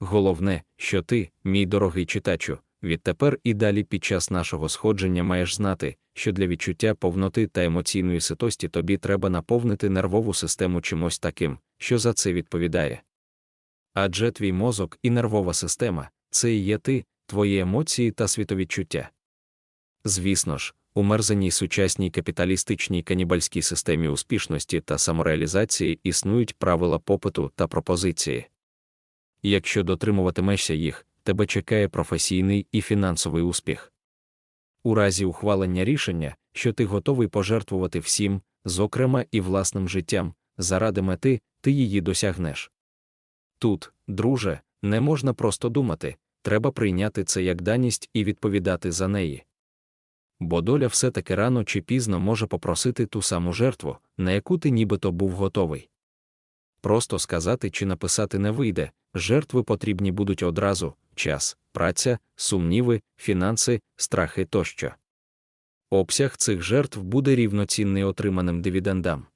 Головне, що ти, мій дорогий читачу, відтепер і далі під час нашого сходження маєш знати, що для відчуття повноти та емоційної ситості тобі треба наповнити нервову систему чимось таким, що за це відповідає. Адже твій мозок і нервова система це і є ти, твої емоції та світовідчуття. Звісно ж, у мерзеній сучасній капіталістичній канібальській системі успішності та самореалізації існують правила попиту та пропозиції. Якщо дотримуватимешся їх, тебе чекає професійний і фінансовий успіх. У разі ухвалення рішення, що ти готовий пожертвувати всім, зокрема і власним життям, заради мети, ти її досягнеш. Тут, друже, не можна просто думати, треба прийняти це як даність і відповідати за неї. Бо доля все таки рано чи пізно може попросити ту саму жертву, на яку ти нібито був готовий. Просто сказати чи написати не вийде, жертви потрібні будуть одразу час, праця, сумніви, фінанси, страхи тощо. Обсяг цих жертв буде рівноцінний отриманим дивідендам.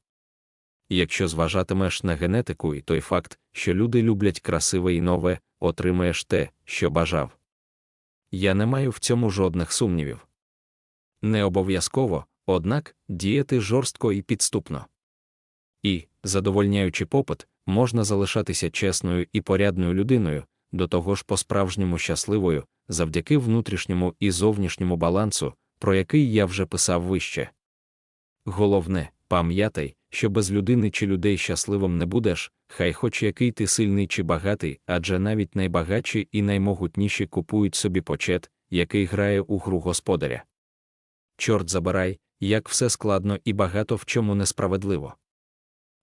Якщо зважатимеш на генетику і той факт, що люди люблять красиве і нове, отримаєш те, що бажав. Я не маю в цьому жодних сумнівів. Не обов'язково, однак, діяти жорстко і підступно. І, задовольняючи попит, можна залишатися чесною і порядною людиною, до того ж по-справжньому щасливою, завдяки внутрішньому і зовнішньому балансу, про який я вже писав вище. Головне, пам'ятай, що без людини чи людей щасливим не будеш, хай хоч який ти сильний чи багатий, адже навіть найбагатші і наймогутніші купують собі почет, який грає у гру господаря. Чорт забирай, як все складно і багато в чому несправедливо.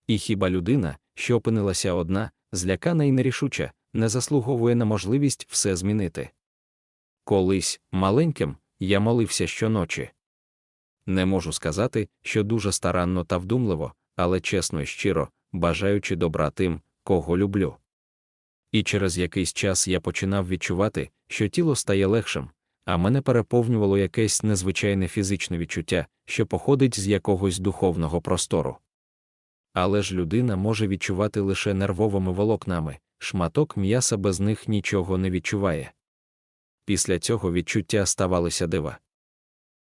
І хіба людина, що опинилася одна, злякана і нерішуча, не заслуговує на можливість все змінити. Колись, маленьким, я молився щоночі. Не можу сказати, що дуже старанно та вдумливо, але чесно і щиро, бажаючи добра тим, кого люблю. І через якийсь час я починав відчувати, що тіло стає легшим, а мене переповнювало якесь незвичайне фізичне відчуття, що походить з якогось духовного простору. Але ж людина може відчувати лише нервовими волокнами, шматок м'яса без них нічого не відчуває. Після цього відчуття ставалися дива.